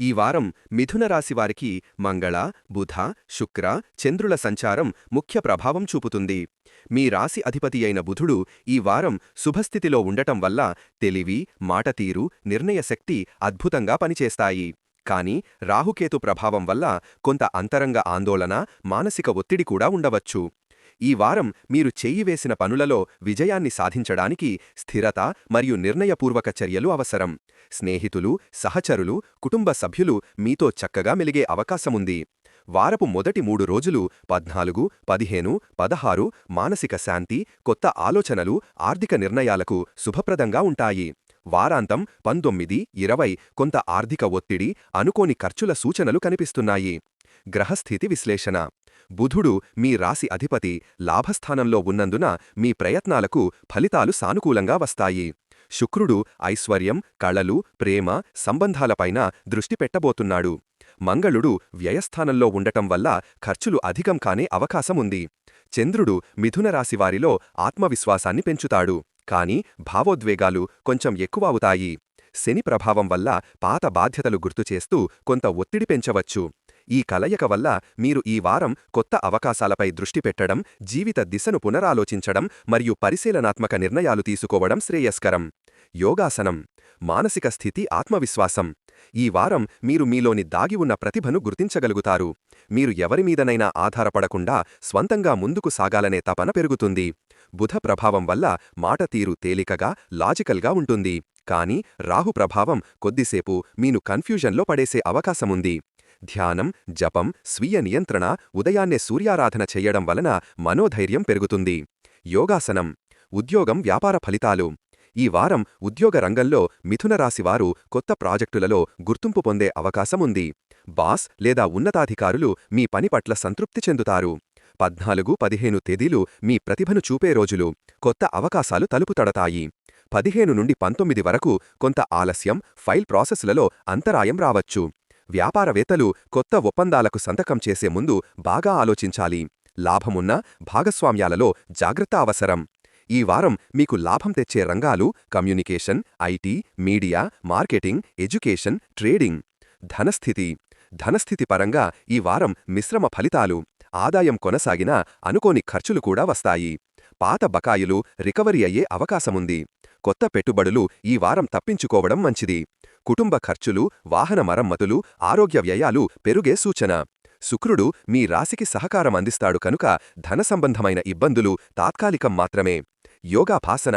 ఈ వారం మిథున రాశి వారికి మంగళ బుధ శుక్ర చంద్రుల సంచారం ముఖ్య ప్రభావం చూపుతుంది. మీ రాశి అధిపతి అయిన బుధుడు ఈ వారం శుభస్థితిలో ఉండటం వల్ల తెలివి మాటతీరు నిర్ణయశక్తి అద్భుతంగా పనిచేస్తాయి. కాని రాహుకేతు ప్రభావం వల్ల కొంత అంతరంగ ఆందోళన మానసిక ఒత్తిడి కూడా ఉండవచ్చు. ఈ వారం మీరు చేయివేసిన పనులలో విజయాన్ని సాధించడానికి స్థిరత మరియు నిర్ణయపూర్వక చర్యలు అవసరం. స్నేహితులు సహచరులు కుటుంబ సభ్యులు మీతో చక్కగా మెలిగే అవకాశముంది. వారపు మొదటి మూడు రోజులు పద్నాలుగు పదిహేను పదహారు మానసిక శాంతి కొత్త ఆలోచనలు ఆర్థిక నిర్ణయాలకు శుభప్రదంగా ఉంటాయి. వారాంతం పంతొమ్మిది ఇరవై కొంత ఆర్థిక ఒత్తిడి అనుకోని ఖర్చుల సూచనలు కనిపిస్తున్నాయి. గ్రహస్థితి విశ్లేషణ. బుధుడు మీ రాశి అధిపతి లాభస్థానంలో ఉన్నందున మీ ప్రయత్నాలకు ఫలితాలు సానుకూలంగా వస్తాయి. శుక్రుడు ఐశ్వర్యం కళలు ప్రేమ సంబంధాలపైన దృష్టి పెట్టబోతున్నాడు. మంగళుడు వ్యయస్థానంలో ఉండటం వల్ల ఖర్చులు అధికం కానే అవకాశముంది చంద్రుడు మిథునరాశివారిలో ఆత్మవిశ్వాసాన్ని పెంచుతాడు. కాని భావోద్వేగాలు కొంచెం ఎక్కువ అవుతాయి శని ప్రభావం వల్ల పాత బాధ్యతలు గుర్తుచేస్తూ కొంత ఒత్తిడి పెంచవచ్చు. ఈ కలయిక వల్ల మీరు ఈ వారం కొత్త అవకాశాలపై దృష్టి పెట్టడం జీవిత దిశను పునరాలోచించడం మరియు పరిశీలనాత్మక నిర్ణయాలు తీసుకోవడం శ్రేయస్కరం. యోగాసనం. మానసిక స్థితి ఆత్మవిశ్వాసం. ఈ వారం మీరు మీలోని దాగి ఉన్న ప్రతిభను గుర్తించగలుగుతారు. మీరు ఎవరిమీదనైనా ఆధారపడకుండా స్వంతంగా ముందుకు సాగాలనే తపన పెరుగుతుంది. బుధ ప్రభావం వల్ల మాట తీరు తేలికగా లాజికల్గా ఉంటుంది. కానీ రాహు ప్రభావం కొద్దిసేపు మీను కన్ఫ్యూజన్లో పడేసే అవకాశముంది. ధ్యానం జపం స్వీయ నియంత్రణ ఉదయాన్నే సూర్యారాధన చెయ్యడం వలన మనోధైర్యం పెరుగుతుంది. యోగాసనం ఉద్యోగం వ్యాపార ఫలితాలు. ఈ వారం ఉద్యోగ రంగంలో మిథునరాశివారు కొత్త ప్రాజెక్టులలో గుర్తింపు పొందే అవకాశముంది బాస్ లేదా ఉన్నతాధికారులు మీ పని పట్ల సంతృప్తి చెందుతారు. పద్నాలుగు పదిహేను తేదీలు మీ ప్రతిభను చూపే రోజులు. కొత్త అవకాశాలు తలుపు తడతాయి. పదిహేను నుండి పంతొమ్మిది వరకు కొంత ఆలస్యం ఫైల్ ప్రాసెస్లలో అంతరాయం రావచ్చు. వ్యాపారవేత్తలు కొత్త ఒప్పందాలకు సంతకం చేసే ముందు బాగా ఆలోచించాలి. లాభమున్న భాగస్వామ్యాలలో జాగ్రత్త అవసరం. ఈ వారం మీకు లాభం తెచ్చే రంగాలు communication IT media marketing education trading. ధనస్థితి. ధనస్థితి పరంగా ఈ వారం మిశ్రమ ఫలితాలు. ఆదాయం కొనసాగినా అనుకోని ఖర్చులు కూడా వస్తాయి. పాత బకాయిలు రికవరీ అయ్యే అవకాశముంది. కొత్త పెట్టుబడులు ఈ వారం తప్పించుకోవడం మంచిది. కుటుంబ ఖర్చులు వాహన మరమ్మతులు ఆరోగ్య వ్యయాలు పెరుగే సూచన. శుక్రుడు మీ రాశికి సహకారం అందిస్తాడు కనుక ధన సంబంధమైన ఇబ్బందులు తాత్కాలికం మాత్రమే. యోగాభాసన.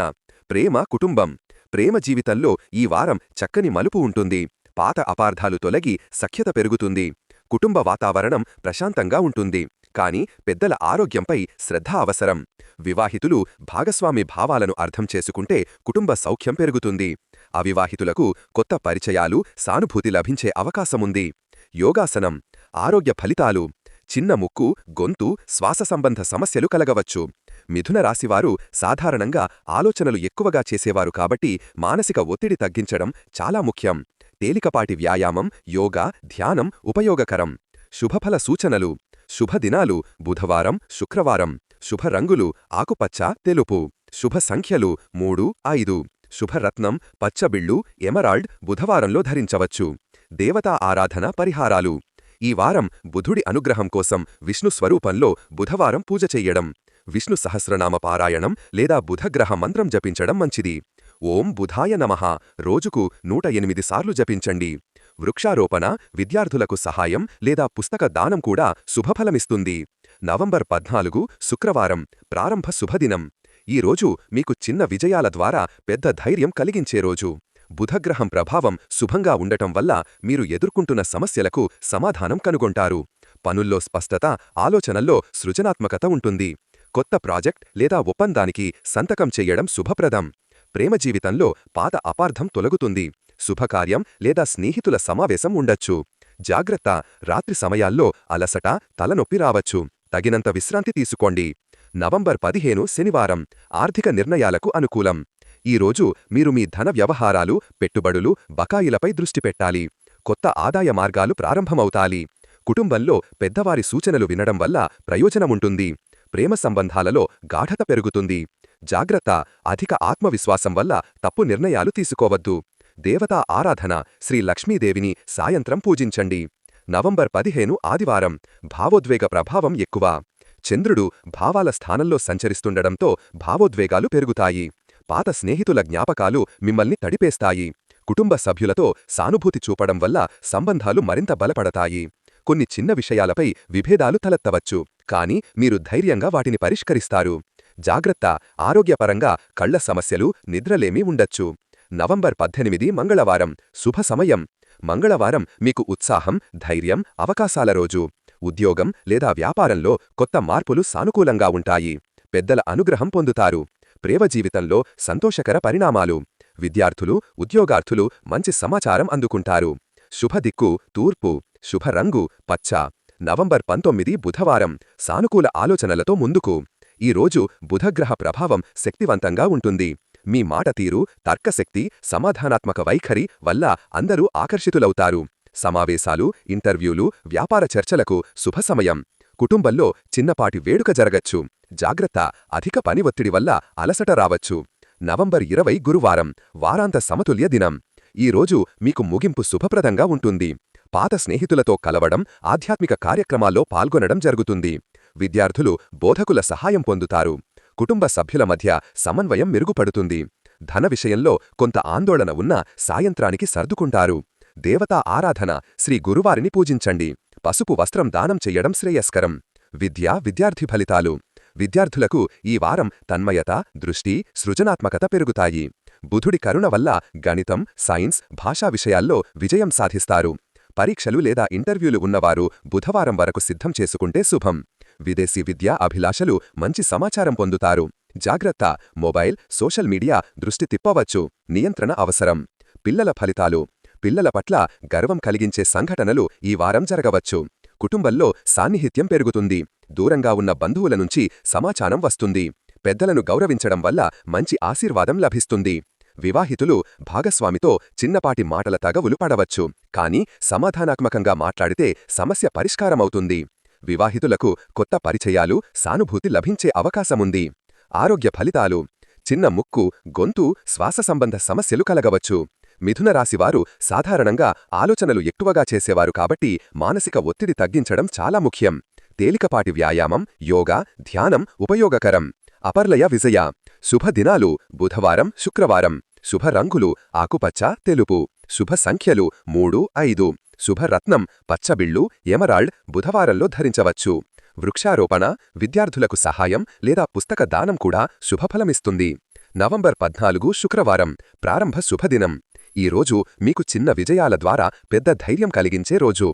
ప్రేమ కుటుంబం. ప్రేమ జీవితంలో ఈ వారం చక్కని మలుపు ఉంటుంది. పాత అపార్థాలు తొలగి సఖ్యత పెరుగుతుంది. కుటుంబ వాతావరణం ప్రశాంతంగా ఉంటుంది. కాని పెద్దల ఆరోగ్యంపై శ్రద్ధ అవసరం. వివాహితులు భాగస్వామి భావాలను అర్థం చేసుకుంటే కుటుంబ సౌఖ్యం పెరుగుతుంది. అవివాహితులకు కొత్త పరిచయాలు సానుభూతి లభించే అవకాశముంది. యోగాసనం ఆరోగ్య ఫలితాలు చిన్న ముక్కు గొంతు శ్వాస సంబంధ సమస్యలు కలగవచ్చు. మిథున రాశివారు సాధారణంగా ఆలోచనలు ఎక్కువగా చేసేవారు కాబట్టి మానసిక ఒత్తిడి తగ్గించడం చాలా ముఖ్యం. తేలికపాటి వ్యాయామం యోగా ధ్యానం ఉపయోగకరం. శుభఫల సూచనలు శుభదినాలు బుధవారం శుక్రవారం. శుభరంగులు ఆకుపచ్చ తెలుపు. శుభ సంఖ్యలు మూడు ఐదు. శుభరత్నం పచ్చబిళ్ళు ఎమరాల్డ్ బుధవారంలో ధరించవచ్చు. దేవతా ఆరాధన పరిహారాలు. ఈ వారం బుధుడి అనుగ్రహం కోసం విష్ణు స్వరూపంలో బుధవారం పూజ చెయ్యడం. విష్ణు సహస్రనామ పారాయణం లేదా బుధగ్రహ మంత్రం జపించడం మంచిది. ఓం బుధాయ నమః. రోజుకు నూట ఎనిమిది సార్లు జపించండి. వృక్షారోపణ విద్యార్థులకు సహాయం లేదా పుస్తక దానం కూడా శుభఫలమిస్తుంది. నవంబర్ పద్నాలుగు శుక్రవారం ప్రారంభ శుభదినం. ఈ రోజు మీకు చిన్న విజయాల ద్వారా పెద్ద ధైర్యం కలిగించే రోజు. బుధగ్రహం ప్రభావం శుభంగా ఉండటం వల్ల మీరు ఎదుర్కొంటున్న సమస్యలకు సమాధానం కనుగొంటారు. పనుల్లో స్పష్టత ఆలోచనల్లో సృజనాత్మకత ఉంటుంది. కొత్త ప్రాజెక్ట్ లేదా ఒప్పందానికి సంతకం చెయ్యడం శుభప్రదం. ప్రేమ జీవితంలో పాత అపార్థం తొలగుతుంది. శుభకార్యం లేదా స్నేహితుల సమావేశం ఉండొచ్చు. జాగ్రత్త రాత్రి సమయాల్లో అలసట తలనొప్పి రావచ్చు. తగినంత విశ్రాంతి తీసుకోండి. నవంబర్ పదిహేను శనివారం ఆర్థిక నిర్ణయాలకు అనుకూలం. ఈరోజు మీరు మీ ధన వ్యవహారాలు పెట్టుబడులు బకాయిలపై దృష్టి పెట్టాలి. కొత్త ఆదాయ మార్గాలు ప్రారంభమవుతాలి కుటుంబంలో పెద్దవారి సూచనలు వినడం వల్ల ప్రయోజనముంటుంది ప్రేమ సంబంధాలలో గాఢత పెరుగుతుంది. జాగ్రత్త అధిక ఆత్మవిశ్వాసం వల్ల తప్పు నిర్ణయాలు తీసుకోవద్దు. దేవతా ఆరాధన శ్రీ లక్ష్మీదేవిని సాయంత్రం పూజించండి. నవంబర్ పదిహేను ఆదివారం భావోద్వేగ ప్రభావం ఎక్కువ. చంద్రుడు భావాల స్థానంలో సంచరిస్తుండడంతో భావోద్వేగాలు పెరుగుతాయి. పాత స్నేహితుల జ్ఞాపకాలు మిమ్మల్ని తడిపేస్తాయి. కుటుంబ సభ్యులతో సానుభూతి చూపడం వల్ల సంబంధాలు మరింత బలపడతాయి. కొన్ని చిన్న విషయాలపై విభేదాలు తలెత్తవచ్చు కాని మీరు ధైర్యంగా వాటిని పరిష్కరిస్తారు. జాగ్రత్త ఆరోగ్యపరంగా కళ్ళ సమస్యలు నిద్రలేమీ ఉండొచ్చు. నవంబర్ పద్దెనిమిది మంగళవారం. శుభ సమయం. మంగళవారం మీకు ఉత్సాహం ధైర్యం అవకాశాల రోజు. ఉద్యోగం లేదా వ్యాపారంలో కొత్త మార్పులు సానుకూలంగా ఉంటాయి. పెద్దల అనుగ్రహం పొందుతారు. ప్రేమ జీవితంలో సంతోషకర పరిణామాలు. విద్యార్థులు ఉద్యోగార్థులు మంచి సమాచారం అందుకుంటారు. శుభదిక్కు తూర్పు శుభరంగు పచ్చ. నవంబర్ పంతొమ్మిది బుధవారం. సానుకూల ఆలోచనలతో ముందుకు. ఈ రోజు బుధగ్రహ ప్రభావం శక్తివంతంగా ఉంటుంది. మీ మాట తీరు తర్కశక్తి సమాధానాత్మక వైఖరి వల్ల అందరూ ఆకర్షితులవుతారు. సమావేశాలు ఇంటర్వ్యూలు వ్యాపార చర్చలకు శుభ సమయం. కుటుంబంలో చిన్నపాటి వేడుక జరగచ్చు. జాగ్రత్త అధిక పని ఒత్తిడి వల్ల అలసట రావచ్చు. నవంబర్ ఇరవై గురువారం వారాంత సమతుల్య దినం. ఈ రోజు మీకు ముగింపు శుభప్రదంగా ఉంటుంది. పాత స్నేహితులతో కలవడం ఆధ్యాత్మిక కార్యక్రమాల్లో పాల్గొనడం జరుగుతుంది. విద్యార్థులు బోధకుల సహాయం పొందుతారు. కుటుంబ సభ్యుల మధ్య సమన్వయం మెరుగుపడుతుంది. ధన విషయంలో కొంత ఆందోళన ఉన్నా సాయంత్రానికి సర్దుకుంటారు. దేవతా ఆరాధన శ్రీ గురువారిని పూజించండి. పసుపు వస్త్రం దానం చెయ్యడం శ్రేయస్కరం. విద్య విద్యార్థి ఫలితాలు. విద్యార్థులకు ఈ వారం తన్మయత దృష్టి సృజనాత్మకత పెరుగుతాయి. బుధుడి కరుణ వల్ల గణితం సైన్స్ భాషా విషయాల్లో విజయం సాధిస్తారు. పరీక్షలు లేదా ఇంటర్వ్యూలు ఉన్నవారు బుధవారం వరకు సిద్ధం చేసుకుంటే శుభం. విదేశీ విద్యా అభిలాషలు మంచి సమాచారం పొందుతారు. జాగ్రత్త మొబైల్ సోషల్ మీడియా దృష్టి తిప్పవచ్చు. నియంత్రణ అవసరం. పిల్లల ఫలితాలు. పిల్లల పట్ల గర్వం కలిగించే సంఘటనలు ఈ వారం జరగవచ్చు. కుటుంబంలో సాన్నిహిత్యం పెరుగుతుంది. దూరంగా ఉన్న బంధువుల నుంచి సమాచారం వస్తుంది. పెద్దలను గౌరవించడం వల్ల మంచి ఆశీర్వాదం లభిస్తుంది. వివాహితులు భాగస్వామితో చిన్నపాటి మాటల తగవులు పడవచ్చు. కాని సమాధానాత్మకంగా మాట్లాడితే సమస్య పరిష్కారమవుతుంది. వివాహితులకు కొత్త పరిచయాలు సానుభూతి లభించే అవకాశముంది. ఆరోగ్య ఫలితాలు. చిన్న ముక్కు గొంతు శ్వాస సంబంధ సమస్యలు కలగవచ్చు. మిథున రాశివారు సాధారణంగా ఆలోచనలు ఎక్కువగా చేసేవారు కాబట్టి మానసిక ఒత్తిడి తగ్గించడం చాలా ముఖ్యం. తేలికపాటి వ్యాయామం యోగా ధ్యానం ఉపయోగకరం. అపర్లయ విజయ. శుభదినాలు బుధవారం శుక్రవారం. శుభ రంగులు ఆకుపచ్చ తెలుపు. శుభ సంఖ్యలు మూడు ఐదు. శుభరత్నం పచ్చబిళ్ళు ఎమరాల్డ్ బుధవారంలో ధరించవచ్చు. వృక్షారోపణ విద్యార్థులకు సహాయం లేదా పుస్తక దానం కూడా శుభఫలమిస్తుంది. నవంబర్ పద్నాలుగు శుక్రవారం ప్రారంభ శుభదినం. ఈ రోజు మీకు చిన్న విజయాల ద్వారా పెద్ద ధైర్యం కలిగించే రోజు.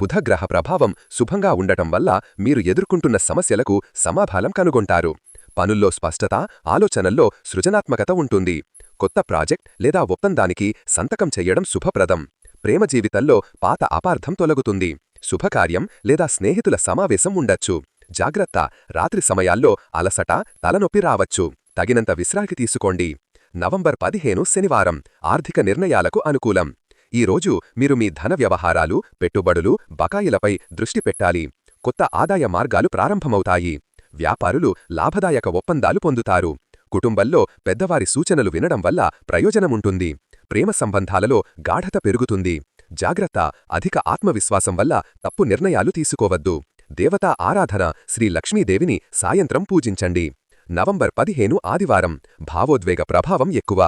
బుధగ్రహ ప్రభావం శుభంగా ఉండటం వల్ల మీరు ఎదుర్కొంటున్న సమస్యలకు సమాధానం కనుగొంటారు. పనుల్లో స్పష్టత ఆలోచనల్లో సృజనాత్మకత ఉంటుంది. కొత్త ప్రాజెక్ట్ లేదా ఒప్పందానికి సంతకం చెయ్యడం శుభప్రదం. ప్రేమ జీవితంలో పాత అపార్థం తొలగుతుంది. శుభకార్యం లేదా స్నేహితుల సమావేశం ఉండొచ్చు. జాగ్రత్త రాత్రి సమయాల్లో అలసట తలనొప్పి రావచ్చు. తగినంత విశ్రాంతి తీసుకోండి. నవంబర్ పదిహేను శనివారం ఆర్థిక నిర్ణయాలకు అనుకూలం. ఈరోజు మీరు మీ ధన వ్యవహారాలు పెట్టుబడులు బకాయిలపై దృష్టి పెట్టాలి. కొత్త ఆదాయ మార్గాలు ప్రారంభమవుతాయి. వ్యాపారులు లాభదాయక ఒప్పందాలు పొందుతారు. కుటుంబంలో పెద్దవారి సూచనలు వినడం వల్ల ప్రయోజనముంటుంది. ప్రేమ సంబంధాలలో గాఢత పెరుగుతుంది. జాగ్రత్త అధిక ఆత్మవిశ్వాసం వల్ల తప్పు నిర్ణయాలు తీసుకోవద్దు. దేవతా ఆరాధన శ్రీ లక్ష్మీదేవిని సాయంత్రం పూజించండి. నవంబర్ పదిహేను ఆదివారం భావోద్వేగ ప్రభావం ఎక్కువ.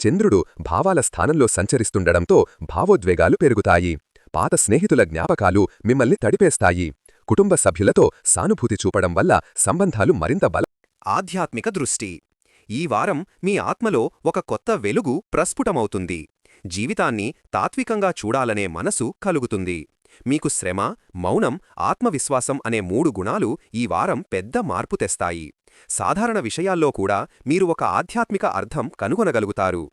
చంద్రుడు భావాల స్థానంలో సంచరిస్తుండడంతో భావోద్వేగాలు పెరుగుతాయి. పాత స్నేహితుల జ్ఞాపకాలు మిమ్మల్ని తడిపేస్తాయి. కుటుంబ సభ్యులతో సానుభూతి చూపడం వల్ల సంబంధాలు మరింత బల ఆధ్యాత్మిక దృష్టి ఈ వారం మీ ఆత్మలో ఒక కొత్త వెలుగు ప్రస్ఫుటమవుతుంది. జీవితాన్ని తాత్వికంగా చూడాలనే మనసు కలుగుతుంది. మీకు శ్రమ మౌనం ఆత్మవిశ్వాసం అనే మూడు గుణాలు ఈ వారం పెద్ద మార్పు తెస్తాయి. సాధారణ విషయాల్లో కూడా మీరు ఒక ఆధ్యాత్మిక అర్థం కనుగొనగలుగుతారు.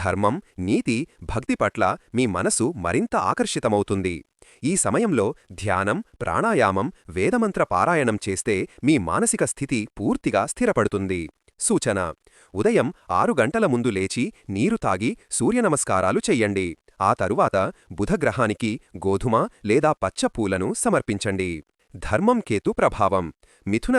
ధర్మం నీతి భక్తి పట్ల మీ మనసు మరింత ఆకర్షితమవుతుంది. ఈ సమయంలో ధ్యానం ప్రాణాయామం వేదమంత్ర పారాయణం చేస్తే మీ మానసిక స్థితి పూర్తిగా స్థిరపడుతుంది. సూచన. ఉదయం ఆరు గంటల ముందు లేచి నీరు తాగి సూర్యనమస్కారాలు చెయ్యండి. ఆ తరువాత బుధగ్రహానికి గోధుమ లేదా పచ్చ పూలను సమర్పించండి. ధర్మం కేతు ప్రభావం. మిథున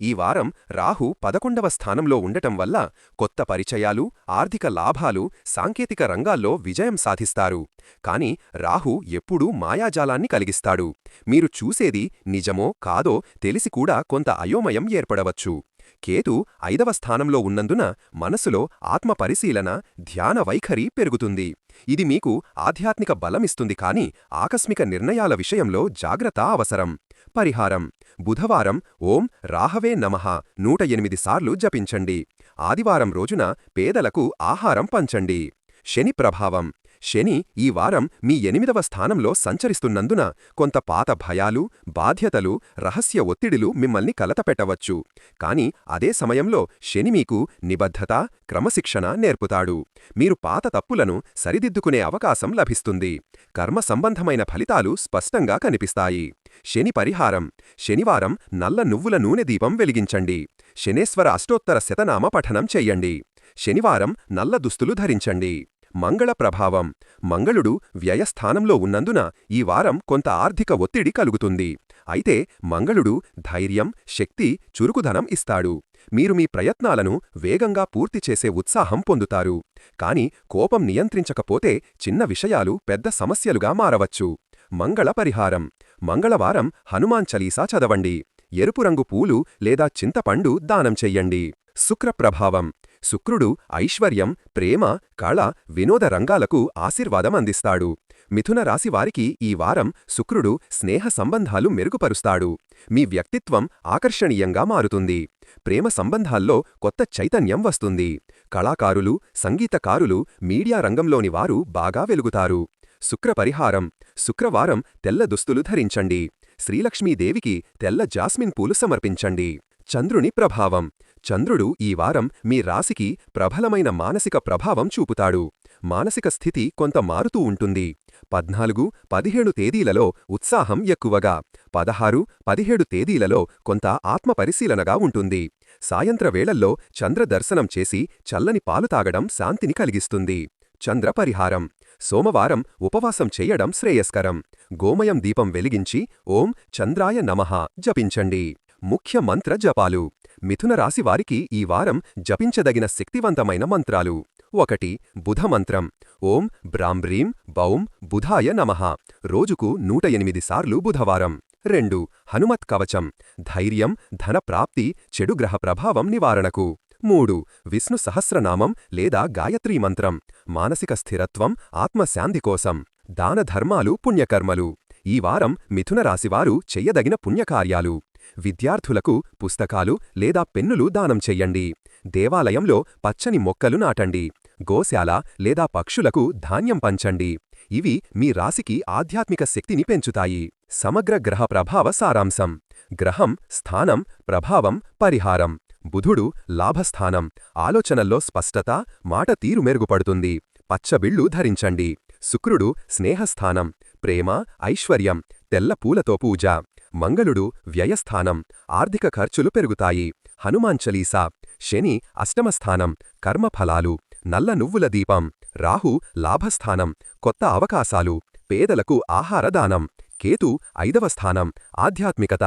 ఈ వారం రాహు పదకొండవ స్థానంలో ఉండటం వల్ల కొత్త పరిచయాలు ఆర్థిక లాభాలు సాంకేతిక రంగాల్లో విజయం సాధిస్తారు. కాని రాహు ఎప్పుడూ మాయాజాలాన్ని కలిగిస్తాడు. మీరు చూసేది నిజమో కాదో తెలిసి కూడా కొంత అయోమయం ఏర్పడవచ్చు. కేతు ఐదవ స్థానంలో ఉన్నందున మనసులో ఆత్మ పరిశీలన ధ్యాన వైఖరి పెరుగుతుంది. ఇది మీకు ఆధ్యాత్మిక బలమిస్తుంది కాని ఆకస్మిక నిర్ణయాల విషయంలో జాగ్రత్త అవసరం. పరిహారం. బుధవారం ఓం రాహవే నమః. నూట ఎనిమిది సార్లు జపించండి. ఆదివారం రోజున పేదలకు ఆహారం పంచండి. శని ప్రభావం. శని ఈ వారం మీ ఎనిమిదవ స్థానంలో సంచరిస్తున్నందున కొంత పాత భయాలు బాధ్యతలు రహస్య ఒత్తిడిలు మిమ్మల్ని కలతపెట్టవచ్చు. కాని అదే సమయంలో శని మీకు నిబద్ధత క్రమశిక్షణ నేర్పుతాడు. మీరు పాత తప్పులను సరిదిద్దుకునే అవకాశం లభిస్తుంది. కర్మ సంబంధమైన ఫలితాలు స్పష్టంగా కనిపిస్తాయి. శని పరిహారం. శనివారం నల్ల నువ్వుల నూనె దీపం వెలిగించండి. శనేశ్వర అష్టోత్తర శతనామ పఠనం చెయ్యండి శనివారం నల్ల దుస్తులు ధరించండి. మంగళ ప్రభావం. మంగళుడు వ్యయస్థానంలో ఉన్నందున ఈ వారం కొంత ఆర్థిక ఒత్తిడి కలుగుతుంది. అయితే మంగళుడు ధైర్యం శక్తి చురుకుదనం ఇస్తాడు. మీరు మీ ప్రయత్నాలను వేగంగా పూర్తి చేసే ఉత్సాహం పొందుతారు. కాని కోపం నియంత్రించకపోతే చిన్న విషయాలు పెద్ద సమస్యలుగా మారవచ్చు. మంగళ పరిహారం. మంగళవారం హనుమాన్ చలీసా చదవండి. ఎరుపు రంగు పూలు లేదా చింతపండు దానం చెయ్యండి శుక్ర ప్రభావం. శుక్రుడు ఐశ్వర్యం ప్రేమ కళ వినోద రంగాలకు ఆశీర్వాదం అందిస్తాడు. మిథున రాశివారికి ఈ వారం శుక్రుడు స్నేహ సంబంధాలు మెరుగుపరుస్తాడు. మీ వ్యక్తిత్వం ఆకర్షణీయంగా మారుతుంది. ప్రేమ సంబంధాల్లో కొత్త చైతన్యం వస్తుంది. కళాకారులు సంగీతకారులు మీడియా రంగంలోని వారు బాగా వెలుగుతారు. శుక్ర పరిహారం. శుక్రవారం తెల్ల దుస్తులు ధరించండి. శ్రీలక్ష్మీదేవికి తెల్ల జాస్మిన్ పూలు సమర్పించండి. చంద్రుని ప్రభావం. చంద్రుడు ఈ వారం మీ రాశికి ప్రబలమైన మానసిక ప్రభావం చూపుతాడు. మానసిక స్థితి కొంత మారుతూ ఉంటుంది. పద్నాలుగు పదిహేడు తేదీలలో ఉత్సాహం ఎక్కువగా. పదహారు పదిహేడు తేదీలలో కొంత ఆత్మపరిశీలనగా ఉంటుంది. సాయంత్ర వేళల్లో చంద్ర దర్శనం చేసి చల్లని పాలు తాగడం శాంతిని కలిగిస్తుంది. చంద్ర పరిహారం. సోమవారం ఉపవాసం చేయడం శ్రేయస్కరం. గోమయం దీపం వెలిగించి ఓం చంద్రాయ నమః జపించండి. ముఖ్య మంత్ర జపాలు. మిథున రాశి వారికి ఈ వారం జపించదగిన శక్తివంతమైన మంత్రాలు. ఒకటి బుధ మంత్రం ఓం బ్రాంబ్రీం బౌం బుధాయ నమః. రోజుకు నూట ఎనిమిది సార్లు బుధవారం. రెండు హనుమత్ కవచం. ధైర్యం ధన ప్రాప్తి చెడు గ్రహ ప్రభావం నివారణకు. మూడు విష్ణు సహస్రనామం లేదా గాయత్రీ మంత్రం. మానసిక స్థిరత్వం ఆత్మశాంతి కోసం. దానధర్మాలు పుణ్యకర్మలు. ఈ వారం మిథున రాశివారు చెయ్యదగిన పుణ్యకార్యాలు. విద్యార్థులకు పుస్తకాలు లేదా పెన్నులు దానం చెయ్యండి. దేవాలయంలో పచ్చని మొక్కలు నాటండి. గోశాల లేదా పక్షులకు ధాన్యం పంచండి. ఇవి మీ రాశికి ఆధ్యాత్మిక శక్తిని పెంచుతాయి. సమగ్ర గ్రహ ప్రభావ సారాంశం. గ్రహం స్థానం ప్రభావం పరిహారం. బుధుడు లాభస్థానం. ఆలోచనల్లో స్పష్టత మాట తీరు మెరుగుపడుతుంది. పచ్చబిళ్ళు ధరించండి. శుక్రుడు స్నేహస్థానం. ప్రేమ ఐశ్వర్యం. తెల్ల పూలతో పూజ. మంగళుడు వ్యయస్థానం ఆర్థిక ఖర్చులు పెరుగుతాయి. హనుమాన్ చలీసా శని అష్టమస్థానం కర్మఫలాలు నల్ల నువ్వుల దీపం రాహు లాభస్థానం కొత్త అవకాశాలు పేదలకు ఆహారదానం కేతు ఐదవ స్థానం ఆధ్యాత్మికత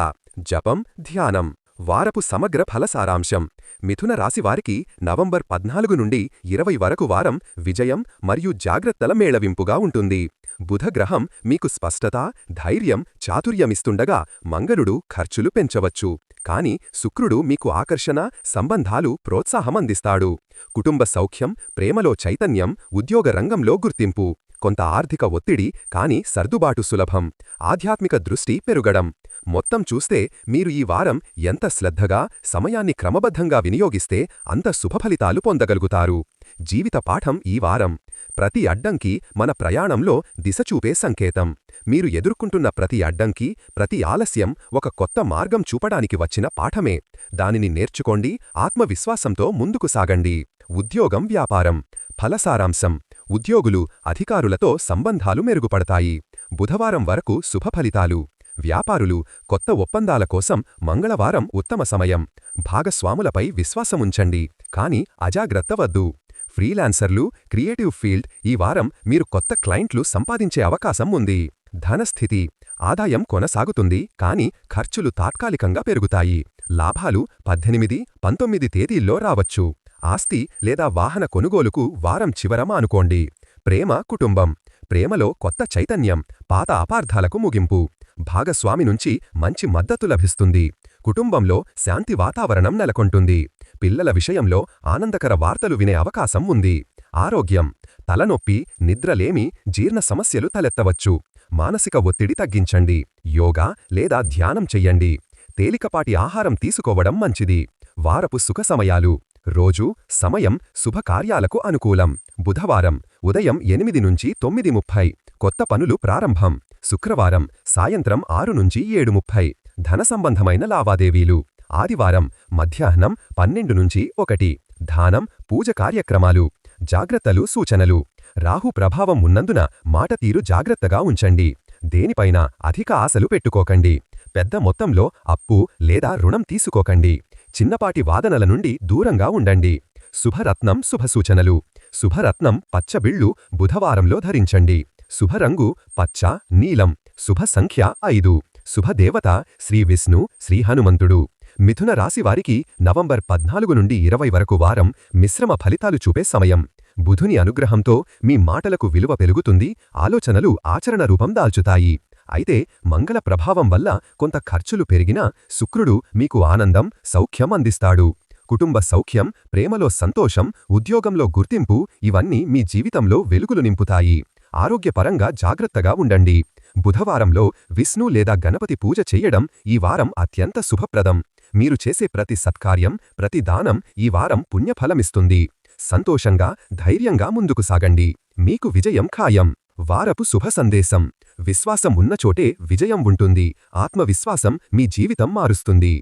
జపం ధ్యానం. వారపు సమగ్ర ఫలసారాంశం మిథున రాశివారికి నవంబర్ పద్నాలుగు నుండి ఇరవై వరకు వారం విజయం మరియు జాగ్రత్తల మేళవింపుగా ఉంటుంది. బుధగ్రహం మీకు స్పష్టత ధైర్యం చాతుర్యమిస్తుండగా మంగళుడు ఖర్చులు పెంచవచ్చు. కాని శుక్రుడు మీకు ఆకర్షణ సంబంధాలు ప్రోత్సాహమందిస్తాడు కుటుంబ సౌఖ్యం ప్రేమలో చైతన్యం ఉద్యోగ రంగంలో గుర్తింపు. కొంత ఆర్థిక ఒత్తిడి కాని సర్దుబాటు సులభం. ఆధ్యాత్మిక దృష్టి పెరుగడం. మొత్తం చూస్తే మీరు ఈ వారం ఎంత శ్రద్ధగా సమయాన్ని క్రమబద్ధంగా వినియోగిస్తే అంత శుభఫలితాలు పొందగలుగుతారు. జీవిత పాఠం ఈ వారం. ప్రతి అడ్డంకి మన ప్రయాణంలో దిశచూపే సంకేతం. మీరు ఎదుర్కొంటున్న ప్రతి అడ్డంకి ప్రతి ఆలస్యం ఒక కొత్త మార్గం చూపడానికి వచ్చిన పాఠమే. దానిని నేర్చుకోండి ఆత్మవిశ్వాసంతో ముందుకు సాగండి. ఉద్యోగం వ్యాపారం. ఫలసారాంశం. ఉద్యోగులు అధికారులతో సంబంధాలు మెరుగుపడతాయి. బుధవారం వరకు శుభఫలితాలు వ్యాపారులు కొత్త ఒప్పందాల కోసం మంగళవారం ఉత్తమ సమయం. భాగస్వాములపై విశ్వాసముంచండి. కాని అజాగ్రత్త వద్దు. ఫ్రీలాన్సర్లు క్రియేటివ్ ఫీల్డ్ ఈ వారం మీరు కొత్త క్లయింట్లు సంపాదించే అవకాశం ఉంది. ధనస్థితి. ఆదాయం కొనసాగుతుంది కాని ఖర్చులు తాత్కాలికంగా పెరుగుతాయి. లాభాలు పద్దెనిమిది పంతొమ్మిది తేదీల్లో రావచ్చు. ఆస్తి లేదా వాహన కొనుగోలుకు వారం చివరమా అనుకోండి. ప్రేమ కుటుంబం. ప్రేమలో కొత్త చైతన్యం పాత అపార్థాలకు ముగింపు. భాగస్వామి నుంచి మంచి మద్దతు లభిస్తుంది. కుటుంబంలో శాంతి వాతావరణం నెలకొంటుంది. పిల్లల విషయంలో ఆనందకర వార్తలు వినే అవకాశం ఉంది. ఆరోగ్యం. తలనొప్పి నిద్రలేమి జీర్ణ సమస్యలు తలెత్తవచ్చు. మానసిక ఒత్తిడి తగ్గించండి. యోగా లేదా ధ్యానం చెయ్యండి. తేలికపాటి ఆహారం తీసుకోవడం మంచిది. వారపు సుఖ సమయాలు. రోజు సమయం శుభకార్యాలకు అనుకూలం. బుధవారం ఉదయం ఎనిమిది నుంచి తొమ్మిది ముప్పై. కొత్త పనులు ప్రారంభం. శుక్రవారం సాయంత్రం ఆరు నుంచి ఏడు ముప్పై. ధన సంబంధమైన లావాదేవీలు. ఆదివారం మధ్యాహ్నం పన్నెండు నుంచి ఒకటి. ధానం పూజ కార్యక్రమాలు. జాగ్రత్తలు సూచనలు. రాహు ప్రభావం ఉన్నందున మాట తీరు జాగ్రత్తగా ఉంచండి. దేనిపైన అధిక ఆశలు పెట్టుకోకండి. పెద్ద మొత్తంలో అప్పు లేదా రుణం తీసుకోకండి. చిన్నపాటి వాదనల నుండి దూరంగా ఉండండి. శుభరత్నం శుభసూచనలు. శుభరత్నం పచ్చబిళ్ళు బుధవారంలో ధరించండి. శుభరంగు పచ్చ నీలం. శుభ సంఖ్య ఐదు. శుభదేవత శ్రీ విష్ణు శ్రీ హనుమంతుడు. మిథున రాశివారికి నవంబర్ పద్నాలుగు నుండి ఇరవై వరకు వారం మిశ్రమ ఫలితాలు చూపే సమయం. బుధుని అనుగ్రహంతో మీ మాటలకు విలువ పెరుగుతుంది ఆలోచనలు ఆచరణ రూపం దాల్చుతాయి. అయితే మంగళ ప్రభావం వల్ల కొంత ఖర్చులు పెరిగినా శుక్రుడు మీకు ఆనందం సౌఖ్యం అందిస్తాడు. కుటుంబ సౌఖ్యం ప్రేమలో సంతోషం ఉద్యోగంలో గుర్తింపు ఇవన్నీ మీ జీవితంలో వెలుగులు నింపుతాయి. ఆరోగ్యపరంగా జాగ్రత్తగా ఉండండి. బుధవారంలో విష్ణు లేదా గణపతి పూజ చెయ్యడం ఈ వారం అత్యంత శుభప్రదం. మీరు చేసే ప్రతి సత్కార్యం ప్రతి దానం ఈ వారం పుణ్యఫలమిస్తుంది. సంతోషంగా ధైర్యంగా ముందుకు సాగండి. మీకు విజయం ఖాయం. వారపు శుభ సందేశం. విశ్వాసం ఉన్నచోటే విజయం ఉంటుంది. ఆత్మవిశ్వాసం మీ జీవితం మారుస్తుంది.